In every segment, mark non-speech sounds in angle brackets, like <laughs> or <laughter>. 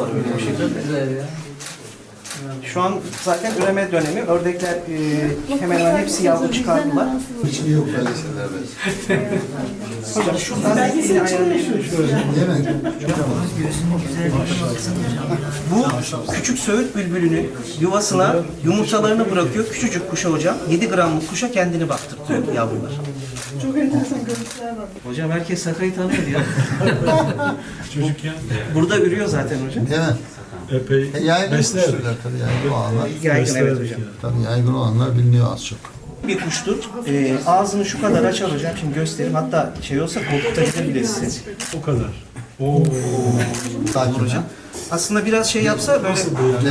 var öyle bir şey. Güzel ya. Şu an zaten üreme dönemi. Ördekler e, hemen hemen hepsi yavru çıkardılar. Hiç mi yok böyle şeylerde? <laughs> Hocam şuradan. Değil mi? Bu küçük söğüt bülbülünün yuvasına yumurtalarını bırakıyor. Küçücük kuşa hocam. 7 gramlık kuşa kendini baktırtıyor yavrular. Çok enteresan görüntüler var. Hocam herkes Sakay'ı tanıyor ya. <laughs> Çocukken Burada ürüyor zaten hocam. Değil mi? epey E, yaygın beslerdik. kuşlar tabii yaygın olanlar. Yaygın evet hocam. Tabii yaygın olanlar biliniyor az çok. Bir kuştur. Ee, ağzını şu kadar açar hocam. Şimdi göstereyim. Hatta şey olsa korkutabilir bile sizi. O kadar. Oo. Sakin Hocam. Aslında biraz şey yapsa böyle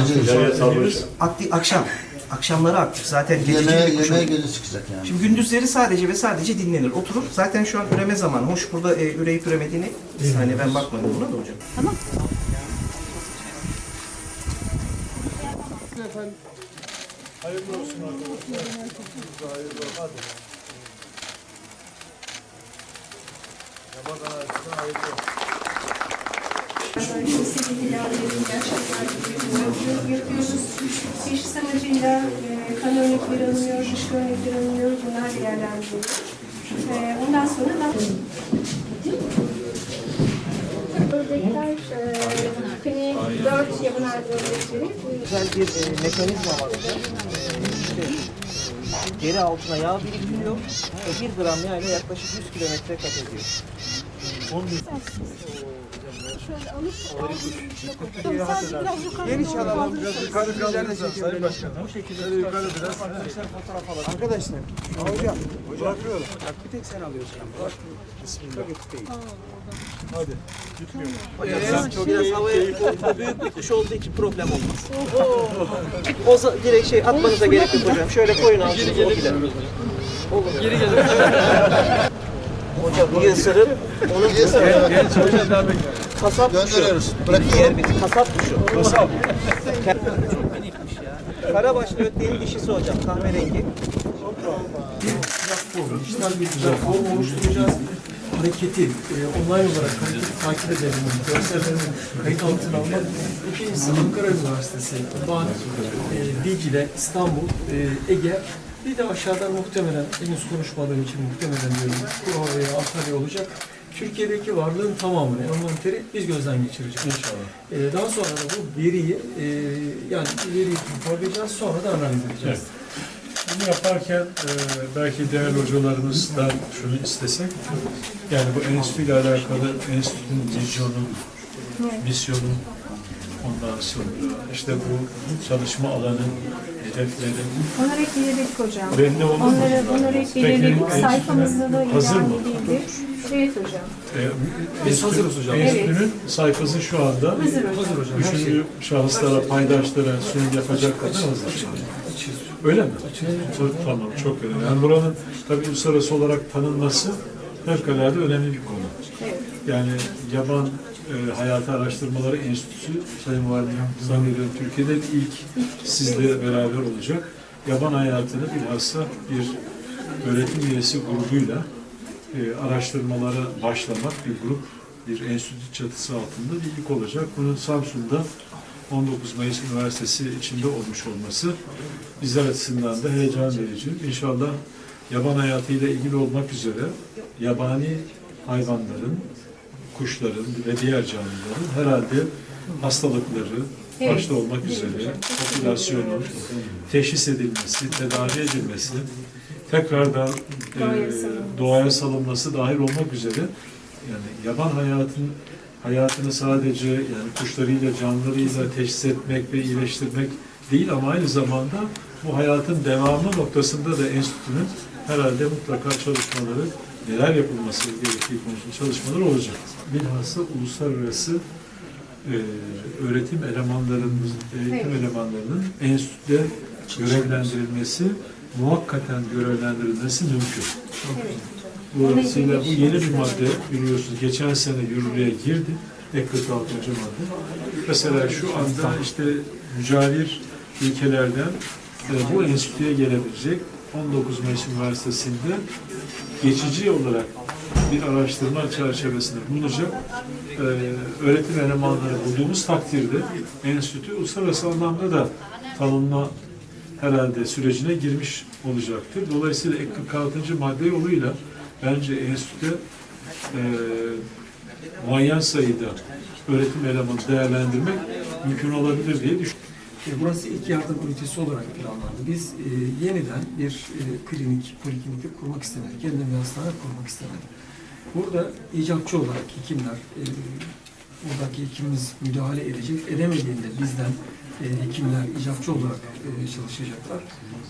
Gece aktif, akşam. Akşamları aktif. Zaten gececi yemeğe, bir yemeğe gece çıkacak yani. Şimdi gündüzleri sadece ve sadece dinlenir. Oturur. Zaten şu an üreme zamanı. Hoş burada e, üreyip üremediğini bir saniye ben bakmadım buna da hocam. Yapıyoruz. Teşhis amacıyla e, kan örnekleri alınıyor, dış örnekleri alınıyor. Bunlar değerlendiriliyor. Ondan sonra da Ördekler, e, hani 4 yaban ördekleri. Güzel bir mekanizma var işte deri altına yağ biriktiriyor ve 1 gram yağ ile yaklaşık 100 kilometre kat ediyor. Geniş alalım. Yukarı biraz Sayın Başkanım. Bu şekilde yukarı biraz. Arkadaşlar fotoğraf alalım. Arkadaşlar. Hocam. Bırakıyorum. Bak bir tek sen alıyorsun. Bak. Bismillah. Hadi. Hocam çok biraz havaya büyük bir kuş olduğu için problem olmaz. o za- direkt şey atmanıza gerek yok hocam. Şöyle koyun ağzınıza o gider. Olur. Geri gelir. <laughs> Hocam bir bir ısırır. Kasap. Gönderiyoruz. Bırak. Diğer bir kasap kuşu. Kasap. Çok minikmiş ya. Karabaşlı ötleğin dişisi hocam kahverengi. Güzel form oluşturacağız. Hareketi e, online olarak hareketi takip edelim. Görsellerini kayıt altına almak. İkincisi Ankara Üniversitesi, Van, e, Dicle, İstanbul, e, Ege. Bir de aşağıdan muhtemelen, henüz konuşmadığım için muhtemelen diyorum, Kurova veya Antalya olacak. Türkiye'deki varlığın tamamını, envanteri biz gözden geçireceğiz. İnşallah. E, daha sonra da bu veriyi, e, yani veriyi toparlayacağız, sonra da analiz edeceğiz. Bunu yaparken e, belki değerli hocalarımızdan şunu istesek, yani bu enstitüyle alakalı enstitünün vizyonu, misyonu, ondan sonra işte bu çalışma alanı, hedefleri Onları belirledik hocam. belli olur mu? Onları, bunları belirledik. Peki, Sayfamızda da hazır mı? edildi. Evet hocam. E, Biz hazırız hocam. Enstitünün sayfası şu anda Hazır hocam. Hazır hocam. Her şey. üçüncü şahıslara, paydaşlara sunum yapacak kadar hazır. Öyle mi? Çok- Tamam, çok önemli. Yani buranın tabii uluslararası olarak tanınması fevkalade önemli bir konu. Yani Yaban e, Hayatı Araştırmaları Enstitüsü, Sayın Valim zannediyorum Türkiye'de ilk sizle beraber olacak. Yaban hayatını bilhassa bir öğretim üyesi grubuyla e, araştırmalara başlamak bir grup, bir enstitü çatısı altında bir ilk olacak. Bunun Samsun'da 19 Mayıs Üniversitesi içinde olmuş olması bizler açısından da heyecan verici. İnşallah yaban hayatıyla ilgili olmak üzere yabani hayvanların, kuşların ve diğer canlıların herhalde hastalıkları başta olmak üzere popülasyonun teşhis edilmesi, tedavi edilmesi, tekrardan e, Doğaya salınması. doğaya salınması dahil olmak üzere yani yaban hayatın hayatını sadece yani kuşlarıyla, canlılarıyla teşhis etmek ve iyileştirmek değil ama aynı zamanda bu hayatın devamı noktasında da enstitünün herhalde mutlaka çalışmaları neler yapılması gerektiği konusunda çalışmalar olacak. Bilhassa uluslararası e, öğretim elemanlarının, eğitim elemanlarının enstitüde görevlendirilmesi, muhakkaten görevlendirilmesi mümkün. Dolayısıyla bu yeni bir madde biliyorsunuz geçen sene yürürlüğe girdi. Ek 46. madde. Mesela şu anda işte mücavir ülkelerden e, bu enstitüye gelebilecek 19 Mayıs Üniversitesi'nde geçici olarak bir araştırma çerçevesinde bulunacak e, öğretim elemanları bulduğumuz takdirde enstitü uluslararası anlamda da tanınma herhalde sürecine girmiş olacaktır. Dolayısıyla ek 46. madde yoluyla bence enstitü e, muayyen sayıda öğretim elemanı değerlendirmek mümkün olabilir diye düşünüyorum. Burası ilk yardım ünitesi olarak planlandı. Biz e, yeniden bir e, klinik, poliklinik kurmak istemedik. Yeniden bir hastane kurmak istemedik. Burada icatçı olarak hekimler, e, buradaki hekimimiz müdahale edecek. Edemediğinde bizden e, hekimler icatçı olarak e, çalışacaklar.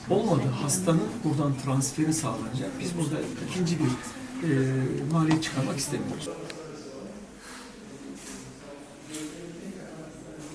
Olmadı hastanın buradan transferi sağlanacak. Biz burada ikinci bir e, maliyet çıkarmak istemiyoruz.